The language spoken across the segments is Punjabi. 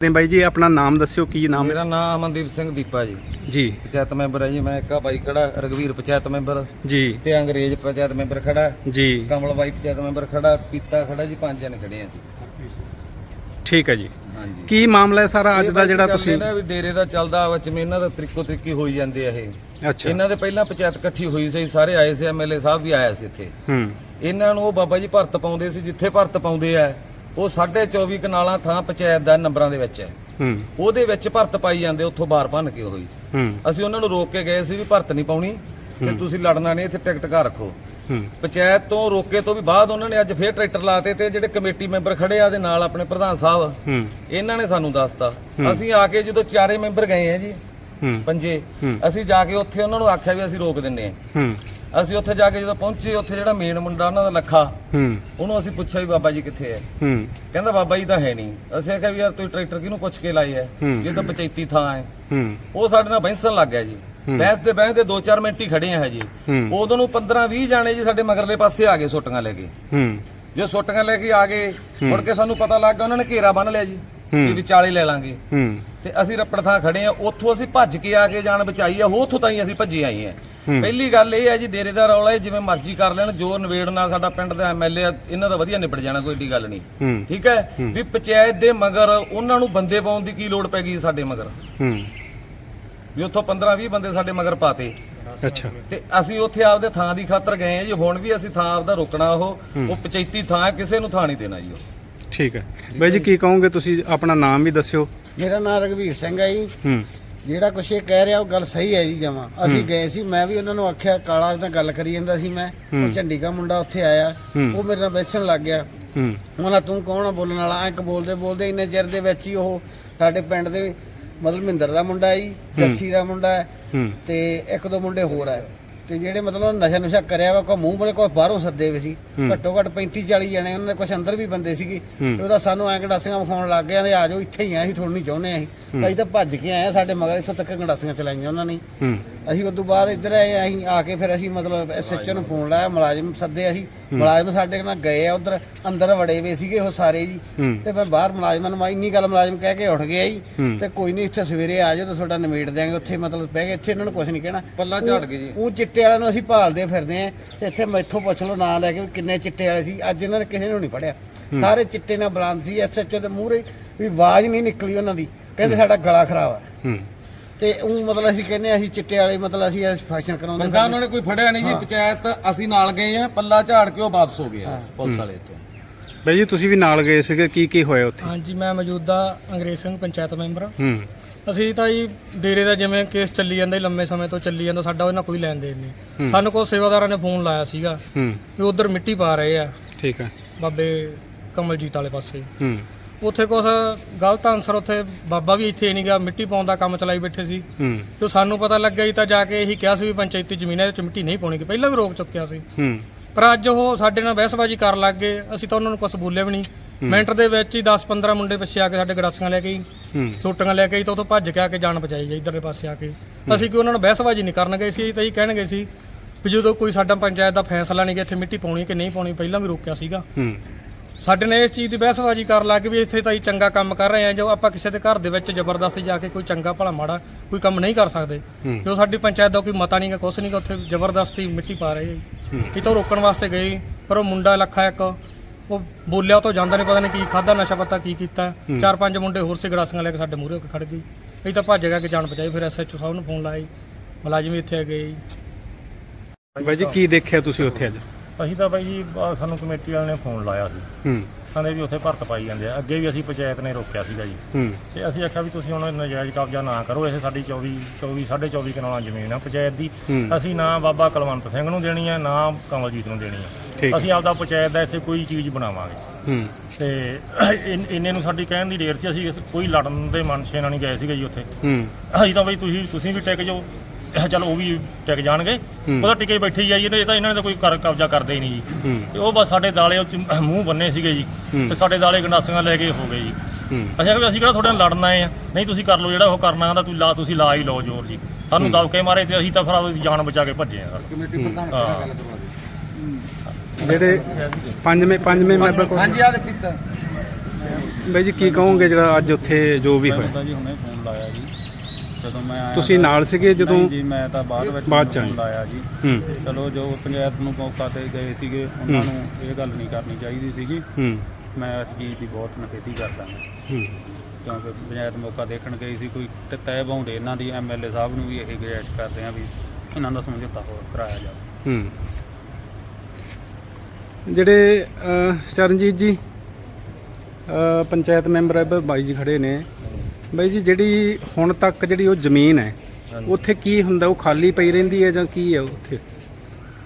ਨੇ ਬਾਈ ਜੀ ਆਪਣਾ ਨਾਮ ਦੱਸਿਓ ਕੀ ਨਾਮ ਮੇਰਾ ਨਾਮ ਅਮਨਦੀਪ ਸਿੰਘ ਦੀਪਾ ਜੀ। ਜੀ। ਪੰਚਾਇਤ ਮੈਂਬਰ ਹੈ ਜੀ ਮੈਂ ਇੱਕਾ ਬਾਈ ਖੜਾ ਰਗਵੀਰ ਪੰਚਾਇਤ ਮੈਂਬਰ। ਜੀ। ਤੇ ਅੰਗਰੇਜ਼ ਪੰਚਾਇਤ ਮੈਂਬਰ ਖੜਾ। ਜੀ। ਕਮਲ ਬਾਈ ਪੰਚਾਇਤ ਮੈਂਬਰ ਖੜਾ ਪੀਤਾ ਖੜਾ ਜੀ ਪੰਜ ਜਣ ਖੜੇ ਆ ਜੀ ਠੀਕ ਹੈ ਜੀ। ਹਾਂਜੀ। ਕੀ ਮਾਮਲਾ ਹੈ ਸਾਰਾ ਅੱਜ ਦਾ ਜਿਹੜਾ ਤੁਸੀਂ ਇਹ ਨਾ ਵੀ ਡੇਰੇ ਦਾ ਚੱਲਦਾ ਵਿੱਚ ਮੇ ਇਹਨਾਂ ਦਾ ਤਰੀਕੋ ਤਰੀਕੀ ਹੋਈ ਜਾਂਦੇ ਆ ਇਹ। ਅੱਛਾ। ਇਹਨਾਂ ਦੇ ਪਹਿਲਾਂ ਪੰਚਾਇਤ ਇਕੱਠੀ ਹੋਈ ਸੀ ਸਾਰੇ ਆਏ ਸੀ ਐਮਐਲਏ ਸਾਹਿਬ ਵੀ ਆਇਆ ਸੀ ਇੱਥੇ। ਹੂੰ। ਇਹਨਾਂ ਨੂੰ ਉਹ ਬਾਬਾ ਜੀ ਭਰਤ ਪਾਉਂਦੇ ਸੀ ਜਿੱਥੇ ਭਰਤ ਪਾਉਂਦੇ ਆ ਉਹ 24 ਕਨਾਲਾਂ ਥਾਂ ਪੰਚਾਇਤ ਦਾ ਨੰਬਰਾਂ ਦੇ ਵਿੱਚ ਹੈ। ਹੂੰ। ਉਹਦੇ ਵਿੱਚ ਭਰਤ ਪਾਈ ਜਾਂਦੇ ਉੱਥੋਂ ਬਾਹਰ ਭੰਨ ਕੇ ਹੋਈ ਹੂੰ। ਅਸੀਂ ਉਹਨਾਂ ਨੂੰ ਰੋਕ ਕੇ ਗਏ ਸੀ ਵੀ ਭਰਤ ਨਹੀਂ ਪਾਉਣੀ ਤੇ ਤੁਸੀਂ ਲੜਨਾ ਨਹੀਂ ਇੱਥੇ ਟਿਕਟ ਘਰ ਰੱਖੋ। ਹੂੰ। ਪੰਚਾਇਤ ਤੋਂ ਰੋਕੇ ਤੋਂ ਵੀ ਬਾਅਦ ਉਹਨਾਂ ਨੇ ਅੱਜ ਫੇਰ ਟਰੈਕਟਰ ਲਾਤੇ ਤੇ ਜਿਹੜੇ ਕਮੇਟੀ ਮੈਂਬਰ ਖੜੇ ਆ ਦੇ ਨਾਲ ਆਪਣੇ ਪ੍ਰਧਾਨ ਸਾਹਿਬ। ਹੂੰ। ਇਹਨਾਂ ਨੇ ਸਾਨੂੰ ਦੱਸਤਾ। ਅਸੀਂ ਆ ਕੇ ਜਦੋਂ ਚਾਰੇ ਮੈਂਬਰ ਗਏ ਆ ਜੀ ਹੂੰ। ਪੰਜੇ। ਅਸੀਂ ਜਾ ਕੇ ਉੱਥੇ ਉਹਨਾਂ ਨੂੰ ਆਖਿਆ ਵੀ ਅਸੀਂ ਰੋਕ ਦਿੰਨੇ ਆ। ਹੂੰ। ਅਸੀਂ ਉੱਥੇ ਜਾ ਕੇ ਜਦੋਂ ਪਹੁੰਚੇ ਉੱਥੇ ਜਿਹੜਾ ਮੇਨ ਮੁੰਡਾ ਉਹਨਾਂ ਦਾ ਲੱਖਾ ਹੂੰ। ਉਹਨੂੰ ਅਸੀਂ ਪੁੱਛਿਆ ਵੀ ਬਾਬਾ ਜੀ ਕਿੱਥੇ ਹੈ। ਹੂੰ। ਕਹਿੰਦਾ ਬਾਬਾ ਜੀ ਤਾਂ ਹੈ ਨਹੀਂ। ਅਸੀਂ ਆਖਿਆ ਵੀ ਯਾਰ ਤੁਸੀਂ ਟਰੈਕਟਰ ਕਿਹਨੂੰ ਪੁੱਛ ਕੇ ਲਾਈ ਹੈ। ਇਹ ਤਾਂ ਪੰਚਾਇਤੀ ਥਾਂ ਹੈ। ਹੂੰ। ਉਹ ਸਾਡੇ ਨਾਲ ਬਹਿਸਣ ਲੱਗ ਗਿਆ ਜੀ। ਬਹਿਸ ਦੇ ਬਹਿਸ ਦੇ 2-4 ਮਿੰਟ ਹੀ ਖੜੇ ਆ ਹੂੰ। ਉਦੋਂ ਨੂੰ 15-20 ਜਾਣੇ ਜੀ ਸਾਡੇ ਮਗਰਲੇ ਪਾਸੇ ਆ ਗਏ ਸੁੱਟੀਆਂ ਲੈ ਕੇ। ਹੂੰ। ਜੋ ਸੁੱਟੀਆਂ ਲੈ ਕੇ ਆ ਗਏ ਮੁੜ ਕੇ ਸਾਨੂੰ ਪਤਾ ਲੱਗ ਗਿਆ ਉਹਨਾਂ ਨੇ ਘੇਰਾ ਬੰਨ ਲਿਆ ਜੀ। ਵੀ ਵਿਚਾਲੇ ਲੈ ਲਾਂਗੇ। ਹੂੰ। ਤੇ ਅਸੀਂ ਰੱਪੜ ਥਾਂ ਖੜੇ ਆ ਉੱਥੋਂ ਅਸੀਂ ਭੱਜ ਕੇ ਆ ਕੇ ਜਾਨ ਬਚਾਈ ਆ ਉੱਥੋਂ ਤਾਈਂ ਅਸੀਂ ਭੱਜੇ ਆਏ ਆ। ਪਹਿਲੀ ਗੱਲ ਇਹ ਹੈ ਜੀ ਡੇਰੇ ਦਾ ਰੌਲਾ ਹੈ ਜਿਵੇਂ ਮਰਜ਼ੀ ਕਰ ਲੈਣ ਜੋ ਨਵੇੜਨਾ ਸਾਡਾ ਪਿੰਡ ਦਾ ਐਮਐਲਏ ਇਹਨਾਂ ਦਾ ਵਧੀਆ ਨਿਬੜ ਜਾਣਾ ਕੋਈ ਏਡੀ ਗੱਲ ਨਹੀਂ। ਠੀਕ ਹੈ? ਵੀ ਪੰਚਾਇਤ ਦੇ ਮਗਰ ਉਹਨਾਂ ਨੂੰ ਬੰਦੇ ਪਾਉਣ ਦੀ ਕੀ ਲੋੜ ਪੈ ਗਈ ਸਾਡੇ ਮਗਰ? ਹੂੰ। ਵੀ ਉੱਥੋਂ 15-20 ਬੰਦੇ ਸਾਡੇ ਮਗਰ ਪਾਤੇ। ਅੱਛਾ। ਤੇ ਅਸੀਂ ਉੱਥੇ ਆਪਦੇ ਥਾਂ ਦੀ ਖਾਤਰ ਗਏ ਆ ਜੀ ਹੁਣ ਵੀ ਅਸੀਂ ਥਾਂ ਆਪਦਾ ਰੋਕਣਾ ਉਹ ਉਹ ਪੰਚਾਇਤੀ ਥਾਂ ਹੈ ਕਿਸੇ ਨੂੰ ਥਾਂ ਨਹੀਂ ਦੇਣਾ ਜੀ ਉਹ। ਠੀਕ ਹੈ। ਬਾਈ ਜੀ ਕੀ ਕਹੋਗੇ ਤੁਸੀਂ? ਆਪਣਾ ਨਾਮ ਵੀ ਦੱਸਿਓ। ਮੇਰਾ ਨਾਮ ਰਗਵੀਰ ਸਿੰਘ ਹੈ ਜੀ। ਹੂੰ। ਜਿਹੜਾ ਕੁਛ ਇਹ ਕਹਿ ਰਿਹਾ ਉਹ ਗੱਲ ਸਹੀ ਹੈ ਜੀ ਜਮਾ। ਅਸੀਂ ਗਏ ਸੀ ਮੈਂ ਵੀ ਉਹਨਾਂ ਨੂੰ ਆਖਿਆ ਕਾਲਾ ਨਾਲ ਗੱਲ ਕਰੀ ਜਾਂਦਾ ਸੀ ਮੈਂ। ਉਹ ਝੰਡੀਕਾ ਮੁੰਡਾ ਉੱਥੇ ਆਇਆ। ਉਹ ਮੇਰੇ ਨਾਲ ਬੈਸਣ ਲੱਗ ਗਿਆ। ਹੂੰ। ਉਹਨਾਂ ਤੂੰ ਕੌਣ ਆ ਬੋਲਣ ਵਾਲਾ? ਐਂ ਬੋਲਦੇ ਬੋਲਦੇ ਇੰਨੇ ਚਿਰ ਦੇ ਵਿੱਚ ਹੀ ਉਹ ਸਾਡੇ ਪਿੰਡ ਦੇ ਮਤਲਬ ਮਹਿੰਦਰ ਦਾ ਮੁੰਡਾ ਹੈ। ਜੀ ਜੱਸੀ ਦਾ ਮੁੰਡਾ ਹੈ। ਤੇ ਇੱਕ ਦੋ ਮੁੰਡੇ ਹੋਰ ਹੈ। ਤੇ ਜਿਹੜੇ ਮਤਲਬ ਨਸ਼ਾ ਨੁਸ਼ਾ ਕਰਿਆ ਵਾ ਕੋ ਮੂੰਹ ਬਲੇ ਕੋਈ ਬਾਹਰੋਂ ਸੱਦੇ ਵੇ ਸੀ। ਘੱਟੋ ਘੱਟ 35 40 ਜਣੇ ਉਹਨਾਂ ਦੇ ਕੁਝ ਅੰਦਰ ਵੀ ਬੰਦੇ ਸੀਗੇ। ਤੇ ਉਹਦਾ ਸਾਨੂੰ ਐਂ ਗੰਡਾਸੀਆਂ ਵਿਖਾਉਣ ਲੱਗ ਗਏ ਆਂਦੇ ਆ ਜਾਓ ਇੱਥੇ ਹੀ ਆ ਅਸੀਂ ਤੁਹਾਨੂੰ ਨਹੀਂ ਚਾਹੁੰਦੇ ਅਸੀਂ। ਅਸੀਂ ਤਾਂ ਭੱਜ ਕੇ ਆਏ ਆ ਸਾਡੇ ਮਗਰ ਇੱਥੋਂ ਤੱਕ ਗੰਡਾਸੀਆਂ ਚਲਾਈਆਂ ਉਹਨਾਂ ਨੇ। ਅਸੀਂ ਉਸ ਤੋਂ ਬਾਅਦ ਇੱਧਰ ਆਏ ਅਸੀਂ ਆ ਕੇ ਫਿਰ ਅਸੀਂ ਮਤਲਬ ਐਸਐਚਓ ਨੂੰ ਫੋਨ ਲਾਇਆ ਮੁਲਾਜ਼ਮ ਸੱਦੇ ਅਸੀਂ। ਮੁਲਾਜ਼ਮ ਸਾਡੇ ਨਾਲ ਗਏ ਆ ਉਧਰ ਅੰਦਰ ਵੜੇ ਵੇ ਸੀਗੇ ਉਹ ਸਾਰੇ ਜੀ। ਤੇ ਮੈਂ ਬਾਹਰ ਮੁਲਾਜ਼ਮਾਂ ਨੂੰ ਇੰਨੀ ਗੱਲ ਮੁਲਾਜ਼ਮ ਕਹਿ ਕੇ ਉੱਠ ਗਿਆ ਜੀ। ਤੇ ਕੋਈ ਨਹੀਂ ਇੱਥੇ ਸਵੇਰੇ ਆ ਜਾਓ ਤੇ ਤੁਹਾਡਾ ਨਿਮੇੜ ਦਿਆਂਗੇ ਉੱਥੇ ਮਤਲਬ ਬਹਿ ਕੇ ਇੱਥੇ ਇਹਨਾਂ ਨੂੰ ਕੁਝ ਨਹੀਂ ਕਹਿਣਾ। ਪੱਲਾ ਝਾੜ ਕੇ ਜੀ। ਉਹ ਚਿੱਟੇ ਵਾਲਿਆਂ ਨੂੰ ਅਸੀਂ ਭਾਲਦੇ ਫਿਰਦੇ ਆਂ ਤੇ ਇੱਥੇ ਮੈਥੋਂ ਪੁੱਛ ਲਓ ਨਾਂ ਲੈ ਕੇ ਕਿੰਨੇ ਚਿੱਟੇ ਵਾਲੇ ਸੀ। ਅੱਜ ਇਹਨਾਂ ਨੇ ਕਿਸੇ ਨੂੰ ਨਹੀਂ ਫੜਿਆ। ਸਾਰੇ ਚਿੱਟੇ ਨਾਲ ਬਲੰਦ ਸੀ ਐਸਐਚਓ ਦੇ ਮੂਹਰੇ ਵੀ ਆਵਾਜ਼ ਨਹੀਂ ਨਿਕਲੀ ਉਹਨਾਂ ਦੀ। ਕਹਿੰਦੇ ਸਾਡਾ ਗਲਾ ਖਰਾਬ ਆ। ਹੂੰ। ਤੇ ਉਹ ਮਤਲਬ ਅਸੀਂ ਕਹਿੰਦੇ ਹਾਂ ਅਸੀਂ ਚਿੱਟੇ ਵਾਲੇ ਮਤਲਬ ਅਸੀਂ ਫੈਸ਼ਨ ਕਰਾਉਂਦੇ ਬੰਦਾ ਉਹਨਾਂ ਨੇ ਕੋਈ ਫੜਿਆ ਨਹੀਂ ਜੀ ਪੰਚਾਇਤ ਅਸੀਂ ਨਾਲ ਗਏ ਆ ਪੱਲਾ ਝਾੜ ਕੇ ਉਹ ਵਾਪਸ ਹੋ ਗਏ ਆ ਪੁਲਿਸ ਵਾਲੇ ਤੋਂ ਬਾਈ ਜੀ ਤੁਸੀਂ ਵੀ ਨਾਲ ਗਏ ਸੀਗੇ ਕੀ ਕੀ ਹੋਇਆ ਉੱਥੇ? ਹਾਂਜੀ ਮੈਂ ਮੌਜੂਦਾ ਅੰਗਰੇਜ਼ ਸਿੰਘ ਪੰਚਾਇਤ ਮੈਂਬਰ ਹਾਂ। ਹੂੰ। ਅਸੀਂ ਤਾਂ ਜੀ ਡੇਰੇ ਦਾ ਜਿਵੇਂ ਕੇਸ ਚੱਲੀ ਜਾਂਦਾ ਜੀ ਲੰਮੇ ਸਮੇਂ ਤੋਂ ਚੱਲੀ ਜਾਂਦਾ ਸਾਡਾ ਉਹਨਾਂ ਕੋਈ ਲੈਣ ਦੇਣ ਨਹੀਂ। ਸਾਨੂੰ ਕੋਈ ਸੇਵਾਦਾਰਾਂ ਨੇ ਫੋਨ ਲਾਇਆ ਸੀਗਾ ਹੂੰ। ਵੀ ਉਧਰ ਮਿੱਟੀ ਪਾ ਰਹੇ ਆ। ਠੀਕ ਹੈ। ਬਾਬੇ ਕਮਲਜੀਤ ਵਾਲੇ ਪਾਸੇ। ਹੂੰ। ਉੱਥੇ ਕੁਛ ਗਲਤ ਆਨਸਰ ਉੱਥੇ ਬਾਬਾ ਵੀ ਇੱਥੇ ਨਹੀਂ ਗਿਆ ਮਿੱਟੀ ਪਾਉਣ ਦਾ ਕੰਮ ਚਲਾਈ ਬੈਠੇ ਸੀ। ਹੂੰ। ਜੋ ਸਾਨੂੰ ਪਤਾ ਲੱਗਿਆ ਜੀ ਤਾਂ ਜਾ ਕੇ ਇਹੀ ਕਿਹਾ ਸੀ ਵੀ ਪੰਚਾਇਤੀ ਜ਼ਮੀਨਾਂ ਵਿੱਚ ਮਿੱਟੀ ਨਹੀਂ ਪਾਉਣੀ ਕਿ ਪਹਿਲਾਂ ਵੀ ਰੋਕ ਚੁੱਕਿਆ ਸੀ। ਹੂੰ। ਪਰ ਅੱਜ ਉਹ ਸਾਡੇ ਨਾਲ ਬਹਿਸਬਾਜ਼ੀ ਕਰਨ ਲੱਗ ਗਏ ਅਸੀਂ ਤਾਂ ਉਹਨਾਂ ਨੂੰ ਕੁਝ ਬੋਲੇ ਵੀ ਨਹੀਂ। ਮਿੰਟ ਦੇ ਵਿੱਚ ਹੀ 10-15 ਮੁੰਡੇ ਪਿੱਛੇ ਆ ਕੇ ਸਾਡੇ ਗੜਾਸੀਆਂ ਲੈ ਕੇ ਹੂੰ। ਸੋਟੀਆਂ ਲੈ ਕੇ ਆਈ ਤਾਂ ਉਥੋਂ ਭੱਜ ਕੇ ਆ ਕੇ ਜਾਨ ਬਚਾਈ ਜੀ ਇਧਰਲੇ ਪਾਸੇ ਆ ਕੇ। ਅਸੀਂ ਕਿ ਉਹਨਾਂ ਨੂੰ ਬਹਿਸਬਾਜ਼ੀ ਨਹੀਂ ਕਰਨ ਗਏ ਸੀ ਤਾਂ ਇਹ ਕਹਿਣ ਗਏ ਸੀ ਵੀ ਜਦੋਂ ਕੋਈ ਸਾਡਾ ਪੰਚਾਇਤ ਦਾ ਫੈਸਲਾ ਨਹੀਂ ਕਿ ਇੱਥੇ ਮਿੱਟੀ ਪਾਉਣੀ ਕਿ ਨਹੀਂ ਪਾਉਣੀ ਪਹਿਲਾਂ ਵੀ ਰੋਕਿਆ ਸੀਗਾ। ਹੂੰ। ਸਾਡੇ ਨੇ ਇਸ ਚੀਜ਼ ਦੀ ਬਹਿਸਬਾਜ਼ੀ ਕਰਨ ਲੱਗ ਵੀ ਇੱਥੇ ਤਾਂ ਹੀ ਚੰਗਾ ਕੰਮ ਕਰ ਰਹੇ ਆ ਜੋ ਆਪਾਂ ਕਿਸੇ ਦੇ ਘਰ ਦੇ ਵਿੱਚ ਜ਼ਬਰਦਸਤੀ ਜਾ ਕੇ ਕੋਈ ਚੰਗਾ ਭਲਾ ਮਾੜਾ ਕੋਈ ਕੰਮ ਨਹੀਂ ਕਰ ਸਕਦੇ। ਜੋ ਸਾਡੀ ਪੰਚਾਇਤ ਦਾ ਕੋਈ ਮਤਾ ਨਹੀਂਗਾ ਕੁਛ ਨਹੀਂਗਾ ਉੱਥੇ ਜ਼ਬਰਦਸਤੀ ਮਿੱਟੀ ਪਾ ਰਹੇ। ਇਹ ਤਾਂ ਰੋਕਣ ਵਾਸਤੇ ਗਏ ਪਰ ਉਹ ਮੁੰਡਾ ਲੱਖਾ ਇੱਕ ਉਹ ਬੋਲਿਆ ਤੋਂ ਜਾਂਦਾ ਨਹੀਂ ਪਤਾ ਨਹੀਂ ਕੀ ਖਾਦਾ ਨਸ਼ਾ ਪਤਾ ਕੀ ਕੀਤਾ। ਚਾਰ ਪੰਜ ਮੁੰਡੇ ਹੋਰ ਸੀ ਗੜਾਸੀਆਂ ਲੈ ਕੇ ਸਾਡੇ ਮੂਹਰੇ ਖੜ ਗਏ ਅਸੀਂ ਤਾਂ ਭੱਜ ਗਿਆ ਕਿ ਜਾਨ ਬਚਾਈ ਫਿਰ ਐਸਐਚਓ ਸਾਹਿਬ ਨੂੰ ਫੋਨ ਲਾਇਆ ਮੁਲਾਜ਼ਮ ਇੱਥੇ ਆ ਗਏ ਬਾਈ ਜੀ ਕੀ ਦੇਖਿਆ ਤੁਸੀਂ ਉੱਥੇ ਅੱਜ? ਅਸੀਂ ਤਾਂ ਬਾਈ ਜੀ ਆਹ ਸਾਨੂੰ ਕਮੇਟੀ ਵਾਲਿਆਂ ਨੇ ਫੋਨ ਲਾਇਆ ਸੀ। ਹੂੰ। ਕਹਿੰਦੇ ਵੀ ਉੱਥੇ ਭਰਤ ਪਾਈ ਜਾਂਦੇ ਆ। ਅੱਗੇ ਵੀ ਅਸੀਂ ਪੰਚਾਇਤ ਨੇ ਰੋਕਿਆ ਸੀਗਾ ਜੀ। ਹੂੰ। ਤੇ ਅਸੀਂ ਆਖਿਆ ਵੀ ਤੁਸੀਂ ਹੁਣ ਨਜਾਇਜ਼ ਕਬਜ਼ਾ ਨਾ ਕਰੋ। ਇਹ ਸਾਡੀ 24 24 24.5 ਕਨਾਲਾਂ ਜ਼ਮੀਨ ਆ ਪੰਚਾਇਤ ਦੀ। ਹੂੰ। ਅਸੀਂ ਨਾ ਬਾਬਾ ਕੁਲਵੰਤ ਸਿੰਘ ਨੂੰ ਦੇਣੀ ਆ ਨਾ ਕਮਲਜੀਤ ਨੂੰ ਦੇਣੀ ਠੀਕ ਆ ਹੈ। ਅਸੀਂ ਆਪਦਾ ਪੰਚਾਇਤ ਦਾ ਇੱਥੇ ਕੋਈ ਚੀਜ਼ ਬਣਾਵਾਂਗੇ। ਹੂੰ। ਤੇ ਇਨ- ਇੰਨੇ ਨੂੰ ਸਾਡੀ ਕਹਿਣ ਦੀ ਢੇਰ ਸੀ। ਅਸੀਂ ਇਸ- ਕੋਈ ਲੜਨ ਦੇ ਮਨਸ਼ੇ ਨਾਲ ਨਹੀਂ ਗਏ ਸੀਗੇ ਜੀ ਉੱਥੇ। ਹੂੰ। ਅਸੀਂ ਤਾਂ ਬਈ ਤੁਸੀਂ ਤੁਸੀਂ ਵੀ ਟਿਕ ਜਾਓ। ਚਲ ਉਹ ਵੀ ਟਿਕ ਜਾਣਗੇ। ਉਹ ਤਾਂ ਟਿਕੇ ਬੈਠੇ ਹੀ ਆਈ ਇਹ ਤਾਂ ਇਹਨਾਂ ਨੇ ਤਾਂ ਕੋਈ ਕਰ ਕਬਜ਼ਾ ਕਰਦੇ ਹੀ ਨਹੀਂ ਜੀ। ਹੂੰ। ਤੇ ਉਹ ਬਸ ਸਾਡੇ ਦਾਲੇ ਉੱਤੇ ਮੂੰਹ ਬੰਨੇ ਸੀਗੇ ਜੀ। ਤੇ ਸਾਡੇ ਦਾਲੇ ਗੰਡਾਸੀਆਂ ਲੈ ਕੇ ਹੋ ਗਏ ਜੀ। ਹੂੰ। ਅਸੀਂ ਕਿਹਾ ਵੀ ਅਸੀਂ ਕਿਹੜਾ ਤੁਹਾਡੇ ਨਾਲ ਲੜਨ ਆਏ ਆ? ਨਹੀਂ ਤੁਸੀਂ ਕਰ ਲਓ ਜਿਹੜਾ ਉਹ ਕਰਨਾ ਹੁੰਦਾ ਤੁਸੀਂ ਲਾ ਤੁਸੀਂ ਲਾ ਹੀ ਲਓ ਜ਼ੋਰ ਜੀ। ਸਾਨੂੰ ਦਬਕੇ ਮਾਰੇ ਤੇ ਅਸੀਂ ਤਾਂ ਫਿਰ ਆਪਣੀ ਜਾਨ ਬਚਾ ਕੇ ਭੱਜੇ ਆ ਸਰ। ਕਮੇਟੀ ਪ੍ਰਧਾਨ ਹਾਂ। ਗੱਲ ਕਰਵਾ ਦਿਓ। ਜਿਹੜੇ ਪੰਜਵੇਂ ਪੰਜਵੇਂ ਮੈਂਬਰ ਕੋਲ ਹਾਂਜੀ ਆ ਦੇ ਪੀਤਾ ਬਾਈ ਜੀ ਕੀ ਕਹੋਗੇ ਜਿਹੜਾ ਅੱਜ ਉੱਥੇ ਜੋ ਵੀ ਹੋਇਆ? ਜੀ ਹੁਣੇ ਫੋਨ ਲਾਇਆ ਜੀ। ਜਦੋਂ ਮੈਂ ਆਇਆ ਤੁਸੀਂ ਤਾਂ- ਨਾਲ ਸੀਗੇ ਜਦੋਂ ਨਹੀਂ ਜੀ ਮੈਂ ਤਾਂ ਬਾਅਦ ਵਿੱਚ ਬਾਅਦ ਚ ਆਏ। ਲਾਇਆ ਜੀ। ਹੂੰ। ਚਲੋ ਜੋ ਪੰਚਾਇਤ ਨੂੰ ਮੌਕਾ ਤੇ ਗਏ ਸੀਗੇ ਉਹਨਾਂ ਨੂੰ ਇਹ ਗੱਲ ਨਹੀਂ ਕਰਨੀ ਚਾਹੀਦੀ ਸੀਗੀ। ਹੂੰ। ਮੈਂ ਇਸ ਚੀਜ਼ ਦੀ ਬਹੁਤ ਨਖੇਦੀ ਕਰਦਾ ਹਾਂ। ਹੂੰ। ਕਿਉਂਕਿ ਪੰਚਾਇਤ ਮੌਕਾ ਦੇਖਣ ਗਈ ਸੀ ਕੋਈ ਤ- ਤੈਅ ਬਾਉਂਦੇ ਇਹਨਾਂ ਦੀ ਐਮਐਲਏ ਸਾਹਿਬ ਨੂੰ ਵੀ ਇਹ ਗੁਜ਼ਾਰਿਸ਼ ਕਰਦੇ ਆ ਵੀ ਇਹਨਾਂ ਦਾ ਸਮਝੌਤਾ ਹੋਰ ਕਰਾਇਆ ਜਾਵੇ। ਹੂੰ। ਜਿਹੜੇ ਅਹ, ਚਰਨਜੀਤ ਜੀ ਅਹ, ਪੰਚਾਇਤ ਮੈਂਬਰ ਹੈ ਬ- ਬਾਈ ਜੀ ਖੜੇ ਨੇ। ਬਾਈ ਜੀ ਜਿਹੜੀ ਹੁਣ ਤੱਕ ਜਿਹੜੀ ਉਹ ਜ਼ਮੀਨ ਹੈ ਉੱਥੇ ਕੀ ਹੁੰਦਾ? ਉਹ ਖਾਲੀ ਪਈ ਰਹਿੰਦੀ ਹੈ ਜਾਂ ਕੀ ਹੈ ਉੱਥੇ?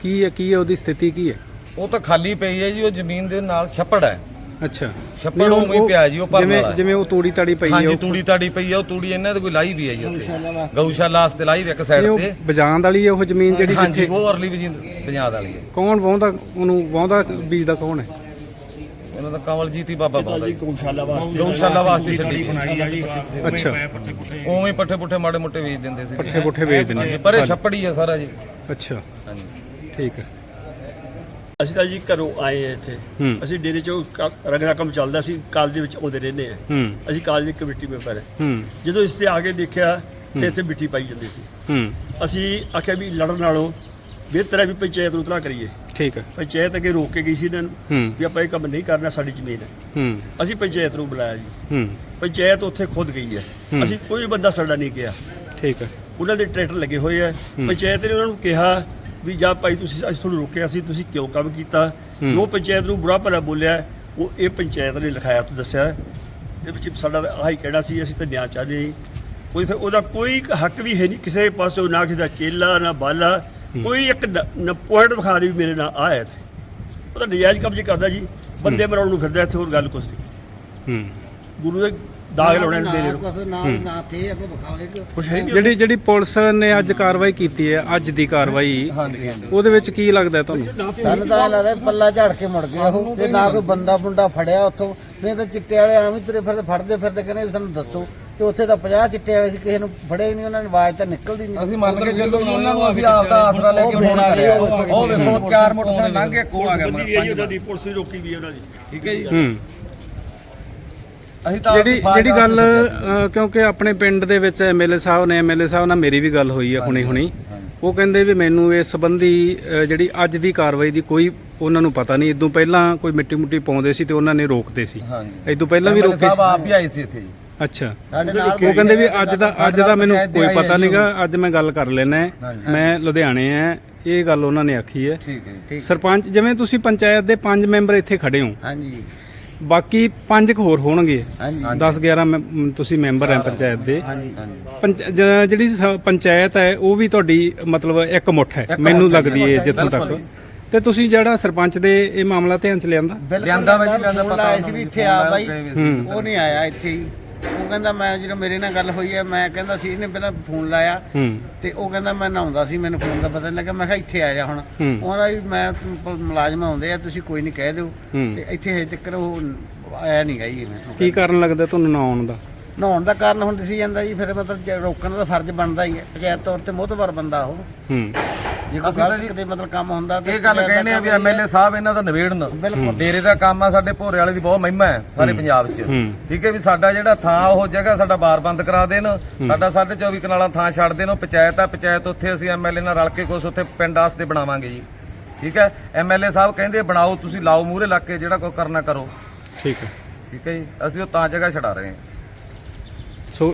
ਕੀ ਹੈ ਕੀ ਹੈ ਉਹਦੀ ਸਥਿਤੀ ਕੀ ਹੈ? ਉਹ ਤਾਂ ਖਾਲੀ ਪਈ ਹੈ ਜੀ ਉਹ ਜ਼ਮੀਨ ਦੇ ਨਾਲ ਛੱਪੜ ਹੈ। ਅੱਛਾ। ਛੱਪੜ ਨਹੀਂ, ਉਵੇਂ ਹੀ ਪਿਆ ਜੀ, ਉਹ ਭਰਨ ਜਿਵੇਂ ਵਾਲਾ ਹੈ। ਜਿਵੇਂ ਉਹ ਤੂੜੀ ਤਾੜੀ ਪਈ ਹੈ ਹਾਂਜੀ ਉਹ ਤੂੜੀ ਤਾੜੀ ਪਈ ਹੈ ਉਹ ਤੂੜੀ ਇਹਨਾਂ ਦੇ ਕੋਈ ਲਾਈ ਵੀ ਹੈ ਜੀ ਗਊਸ਼ਾਲਾ ਉੱਥੇ ਵਾਸਤੇ। ਗਊਸ਼ਾਲਾ ਵਾਸਤੇ ਲਾਈ ਵੀ ਇੱਕ ਨਹੀਂ, ਸਾਈਡ ਉਹ ਤੇ। ਬਜਾਨ ਵਾਲੀ ਹੈ ਉਹ ਜ਼ਮੀਨ ਜਿਹੜੀ ਹਾਂਜੀ ਜਿੱਥੇ ਉਹ ਅਰਲੀ ਪੰਜਾਬ ਵਾਲੀ ਹੈ। ਕੌਣ ਵਾਹੁੰਦਾ ਉਹਨੂੰ ਵਾਹੁੰਦਾ ਬੀਜਦਾ ਕੌਣ ਹੈ? ਉਹਨਾਂ ਦਾ ਕਮਲਜੀਤ ਹੀ ਬਾਬਾ ਬਾਉਂਦਾ ਜੀ ਗਊਸ਼ਾਲਾ ਵਾਸਤੇ ਗਊਸ਼ਾਲਾ ਵਾਸਤੇ ਛੱਡੀ ਬਣਾਈ ਆ ਜੀ ਅੱਛਾ। ਉਵੇਂ ਪੱਠੇ ਪੁੱਠੇ। ਮਾੜੇ ਮੋਟੇ ਵੇਚ ਦਿੰਦੇ ਸੀ ਪੱਠੇ ਪੁੱਠੇ ਵੇਚ ਦਿੰਦੇ ਪਰ ਇਹ ਛੱਪੜ ਹੀ ਹੈ ਸਾਰਾ ਜੀ। ਅੱਛਾ। ਹਾਂਜੀ। ਠੀਕ ਹੈ। ਅਸੀਂ ਤਾਂ ਜੀ ਘਰੋਂ ਆਏ ਆ ਇੱਥੇ। ਅਸੀਂ ਡੇਰੇ ਚੋਂ ਰਗੜਾ ਕੰਮ ਚੱਲਦਾ ਸੀ। ਕਾਲਜ ਦੇ ਵਿੱਚ ਆਉਂਦੇ ਰਹਿੰਦੇ ਆ। ਅਸੀਂ ਕਾਲਜ ਦੀ ਕਮੇਟੀ ਮੈਂਬਰ ਹੈ। ਜਦੋਂ ਇਸ ਤੇ ਆ ਕੇ ਦੇਖਿਆ ਤੇ ਇੱਥੇ ਮਿੱਟੀ ਪਾਈ ਜਾਂਦੀ ਸੀ। ਅਸੀਂ ਆਖਿਆ ਵੀ ਲੜਨ ਨਾਲੋਂ ਬਿਹਤਰ ਹੈ ਵੀ ਪੰਚਾਇਤ ਨੂੰ ਇਤਲਾ ਕਰੀਏ। ਠੀਕ ਹੈ। ਪੰਚਾਇਤ ਅੱਗੇ ਰੋਕ ਕੇ ਗਈ ਸੀ ਇਹਨਾਂ ਨੂੰ ਵੀ ਆਪਾਂ ਇਹ ਕੰਮ ਨਹੀਂ ਕਰਨਾ ਸਾਡੀ ਜ਼ਮੀਨ ਹੈ। ਅਸੀਂ ਪੰਚਾਇਤ ਨੂੰ ਬੁਲਾਇਆ ਜੀ। ਪੰਚਾਇਤ ਉੱਥੇ ਖੁਦ ਗਈ ਹੈ। ਅਸੀਂ ਕੋਈ ਬੰਦਾ ਸਾਡਾ ਨਹੀਂ ਗਿਆ। ਠੀਕ ਹੈ। ਉਹਨਾਂ ਦੇ ਟਰੈਕਟਰ ਲੱਗੇ ਹੋਏ ਆ। ਪੰਚਾਇਤ ਨੇ ਉਹਨਾਂ ਨੂੰ ਕਿਹਾ ਵੀ ਜਾ ਭਾਈ ਤੁਸੀਂ ਅਸੀਂ ਤੁਹਾਨੂੰ ਰੋਕਿਆ ਸੀ ਤੁਸੀਂ ਕਿਉਂ ਕੰਮ ਕੀਤਾ। ਜੋ ਪੰਚਾਇਤ ਨੂੰ ਬੁਰਾ ਭਲਾ ਬੋਲਿਆ ਉਹ ਇਹ ਪੰਚਾਇਤ ਨੇ ਲਿਖਾਇਆ ਤੂੰ ਦੱਸਿਆ। ਇਹ ਵਿੱਚ ਸਾਡਾ ਆਹੀ ਕਹਿਣਾ ਸੀ ਅਸੀਂ ਤਾਂ ਨਿਆਂ ਚਾਹਦੇ ਕੋਈ ਉਹਦਾ ਕੋਈ ਹੱਕ ਵੀ ਹੈ ਨਹੀਂ ਕਿਸੇ ਪਾਸੋਂ ਨਾ ਕਿਸੇ ਦਾ ਚੇਲਾ ਨਾ ਬਾਲਾ। ਕੋਈ ਇੱਕ ਪੁਆਇੰਟ ਵਿਖਾ ਦੇ ਵੀ ਮੇਰੇ ਨਾਲ ਆ ਹੈ ਇੱਥੇ। ਉਹ ਤਾਂ ਨਜਾਇਜ਼ ਕਬਜ਼ੇ ਕਰਦਾ ਜੀ ਬੰਦੇ ਮਰਾਉਣ ਨੂੰ ਫਿਰਦਾ ਇੱਥੇ ਹੋਰ ਗੱਲ ਕੁਛ ਨਹੀਂ। ਹੂੰ। ਗੁਰੂ ਦੇ ਦਾਗ ਲਾਉਣੇ ਨੇ ਮੇਰੇ ਨੂੰ ਕੁਛ ਨਾ ਨਾ ਤੇ ਅੱਗੋਂ ਵਿਖਾਵੇ ਕਿ ਕੁਛ ਹੈ ਨਹੀਂ ਜਿਹੜੀ ਜਿਹੜੀ ਪੁਲਿਸ ਨੇ ਅੱਜ ਕਾਰਵਾਈ ਕੀਤੀ ਹੈ ਅੱਜ ਦੀ ਕਾਰਵਾਈ ਹਾਂਜੀ ਹਾਂਜੀ। ਉਹਦੇ ਵਿੱਚ ਕੀ ਲੱਗਦਾ ਤੁਹਾਨੂੰ? ਸਾਨੂੰ ਤਾਂ ਐਂ ਲੱਗਦਾ ਪੱਲਾ ਝੜ ਕੇ ਮੁੜ ਗਿਆ ਉਹ ਤੇ ਨਾ ਕੋਈ ਬੰਦਾ ਬੁੰਡਾ ਫੜਿਆ ਉੱਥੋਂ ਨਹੀਂ ਤਾਂ ਚਿੱਟੇ ਵਾਲੇ ਐਵੇਂ ਤੁਰੇ ਫਿਰਦੇ ਫੜਦੇ ਫਿਰਦੇ ਕਹਿੰਦੇ ਵੀ ਸਾਨੂੰ ਦੱਸੋ। ਤੇ ਉੱਥੇ ਤਾਂ 50 ਚਿੱਟੇ ਵਾਲੇ ਸੀ ਕਿਸੇ ਨੂੰ ਫੜੇ ਹੀ ਨਹੀਂ ਉਹਨਾਂ ਨੇ ਆਵਾਜ਼ ਤਾਂ ਨਿਕਲਦੀ ਨਹੀਂ ਅਸੀਂ ਮੰਨ ਕੇ ਚੱਲੋ ਜੀ ਉਹਨਾਂ ਨੂੰ ਅਸੀਂ ਆਪ ਦਾ ਆਸਰਾ ਲੈ ਕੇ ਫੋਨ ਕਰਿਆ ਉਹ ਵੇਖੋ ਚਾਰ ਮੋਟਰਸਾਈਕਲ ਲੰਘ ਕੇ ਕੋਲ ਆ ਹੈ ਜੀ ਉਹਨਾਂ ਦੀ ਪੁਲਿਸ ਨੇ ਰੋਕੀ ਵੀ ਉਹਨਾਂ ਦੀ। ਠੀਕ ਹੈ ਜੀ। ਹੂੰ। ਅਸੀਂ ਤਾਂ ਜਿਹੜੀ ਜਿਹੜੀ ਗੱਲ ਕਿਉਂਕਿ ਆਪਣੇ ਪਿੰਡ ਦੇ ਵਿੱਚ ਐਮਐਲਏ ਸਾਹਿਬ ਨੇ ਐਮਐਲਏ ਸਾਹਿਬ ਨਾਲ ਮੇਰੀ ਵੀ ਗੱਲ ਹੋਈ ਹੈ ਹੁਣੇ ਹੁਣੀ। ਉਹ ਕਹਿੰਦੇ ਵੀ ਮੈਨੂੰ ਇਸ ਸੰਬੰਧੀ ਜਿਹੜੀ ਅੱਜ ਦੀ ਕਾਰਵਾਈ ਦੀ ਕੋਈ ਉਹਨਾਂ ਨੂੰ ਪਤਾ ਨਹੀਂ। ਇਦੋਂ ਪਹਿਲਾਂ ਕੋਈ ਮਿੱਟੀ ਮੁੱਟੀ ਪਾਉਂਦੇ ਸੀ ਤੇ ਉਹਨਾਂ ਨੇ ਰੋਕਦੇ ਸੀ। ਹਾਂਜੀ। ਇਦੋਂ ਪਹਿਲਾਂ ਵੀ ਰੋਕੇ ਸਾਹਿਬ ਸੀ ਆਪ ਹੀ ਆਏ ਸੀ ਇੱਥੇ ਜੀ। ਅੱਛਾ। ਸਾਡੇ ਨਾਲ ਉਹ ਕਹਿੰਦੇ ਵੀ ਅੱਜ ਦਾ ਅੱਜ ਦਾ ਮੈਨੂੰ ਪੰਚਾਇਤ ਦੇ ਕੋਈ ਪਤਾ ਨਹੀਂਗਾ ਅੱਜ ਮੈਂ ਗੱਲ ਕਰ ਲੈਣਾ। ਮੈਂ ਲੁਧਿਆਣੇ ਆ ਇਹ ਗੱਲ ਉਹਨਾਂ ਨੇ ਆਖੀ ਹੈ। ਠੀਕ ਹੈ ਜੀ ਸਰਪੰਚ ਜਿਵੇਂ ਤੁਸੀਂ ਪੰਚਾਇਤ ਦੇ ਪੰਜ ਮੈਂਬਰ ਇੱਥੇ ਖੜੇ ਹੋ ਹਾਂਜੀ। ਬਾਕੀ ਪੰਜ ਕੁ ਹੋਰ ਹੋਣਗੇ। ਹਾਂਜੀ। 10 11 ਮੈਂਬ- ਤੁਸੀਂ ਮੈਂਬਰ ਹੈ ਪੰਚਾਇਤ ਦੇ। ਜਿਹੜੀ ਪੰਚਾਇਤ ਹੈ ਉਹ ਵੀ ਤੁਹਾਡੀ ਮਤਲਬ ਇੱਕ ਮੁੱਠ ਹੈ। ਮੈਨੂੰ ਲੱਗਦੀ ਹੈ ਜਿੱਥੋਂ ਤੱਕ। ਤੇ ਤੁਸੀਂ ਜਿਹੜਾ ਸਰਪੰਚ ਦੇ ਇਹ ਮਾਮਲਾ ਧਿਆਨ ਚ ਲਿਆਂਦਾ? ਲਿਆਂਦਾ ਜੀ, ਲਿਆਂਦਾ ਪਤਾ ਸੀ ਵੀ ਇੱਥੇ ਆ ਬਾਈ। ਉਹ ਨਹੀਂ ਆਇਆ ਇੱਥੇ ਹੀ। ਉਹ ਕਹਿੰਦਾ ਮੈਂ ਜਦੋਂ ਮੇਰੇ ਨਾਲ ਗੱਲ ਹੋਈ ਹੈ ਮੈਂ ਕਹਿੰਦਾ ਸੀ ਇਹਨੇ ਪਹਿਲਾਂ ਫੋਨ ਲਾਇਆ ਤੇ ਉਹ ਕਹਿੰਦਾ ਮੈਂ ਨਹਾਉਂਦਾ ਸੀ ਮੈਨੂੰ ਫੋਨ ਦਾ ਪਤਾ ਨਹੀਂ ਲੱਗਾ ਮੈਂ ਕਿਹਾ ਇੱਥੇ ਆ ਜਾ ਹੁਣ। ਉਹਦਾ ਵੀ ਮੈਂ ਮੁਲਾਜ਼ਮ ਆਉਂਦੇ ਆ ਤੁਸੀਂ ਕੋਈ ਨਹੀਂ ਕਹਿ ਦਿਓ। ਤੇ ਇੱਥੇ ਹਜੇ ਤੱਕ ਉਹ ਆਇਆ ਨਹੀਂ ਗਈ ਮੈਂ ਕੀ ਕਾਰਨ ਲੱਗਦਾ ਤੁਹਾਨੂੰ ਨਾ ਆਉਣ ਦਾ? ਨਹਾਉਣ ਦਾ ਕਾਰਨ ਹੁਣ ਦਿਸੀ ਜਾਂਦਾ ਜੀ ਫਿਰ ਮਤਲਬ ਜੇ ਰੋਕਣ ਦਾ ਫਰਜ਼ ਬਣਦਾ ਹੀ ਹੈ। ਪੰਚਾਇਤ ਤੌਰ ਤੇ ਮੋਹਤਵਰ ਬੰਦਾ ਉਹ। ਹੂੰ। ਜੇ ਕੋਈ ਅਸੀਂ ਤਾਂ ਗਲਤ ਜੀ ਮਤਲਬ ਕੰਮ ਹੁੰਦਾ ਇਹ ਗੱਲ ਪੰਚਾਇਤ ਦਾ ਕਹਿੰਦੇ ਆ ਵੀ ਕੰਮ ਹੀ ਹੈ। ਐਮਐਲਏ ਸਾਹਿਬ ਇਹਨਾਂ ਦਾ ਨਿਬੇੜਨ। ਬਿਲਕੁਲ। ਡੇਰੇ ਦਾ ਕੰਮ ਆ ਸਾਡੇ ਭੋਰੇ ਵਾਲੇ ਦੀ ਬਹੁਤ ਮਹਿਮਾ ਹੈ ਸਾਰੇ ਪੰਜਾਬ 'ਚ। ਹੂੰ। ਠੀਕ ਹੈ ਵੀ ਸਾਡਾ ਜਿਹੜਾ ਥਾਂ ਉਹ ਜਗ੍ਹਾ ਸਾਡਾ ਬਾਰ ਬੰਦ ਕਰਾ ਦੇਣ। ਸਾਡਾ 24 ਕਨਾਲਾਂ ਥਾਂ ਛੱਡ ਦੇਣ ਉਹ ਪੰਚਾਇਤ ਆ ਪੰਚਾਇਤ ਉੱਥੇ ਅਸੀਂ ਐਮਐਲਏ ਨਾਲ ਰਲ ਕੇ ਕੁਛ ਉੱਥੇ ਪਿੰਡ ਵਾਸਤੇ ਬਣਾਵਾਂਗੇ ਜੀ। ਠੀਕ ਹੈ? ਐਮਐਲਏ ਸਾਹਿਬ ਕਹਿੰਦੇ ਬਣਾਓ ਤੁਸੀਂ ਲਾਓ ਮੂਹਰੇ ਲੱਗ ਕੇ ਜਿਹੜਾ ਕੋਈ ਕਰਨਾ ਕਰੋ। ਠੀਕ ਹੈ। ਠੀਕ ਹੈ ਜੀ? ਅਸੀਂ ਉਹ ਤਾਂ ਜਗ੍ਹਾ ਛਡਾ ਰਹੇ ਹਾਂ।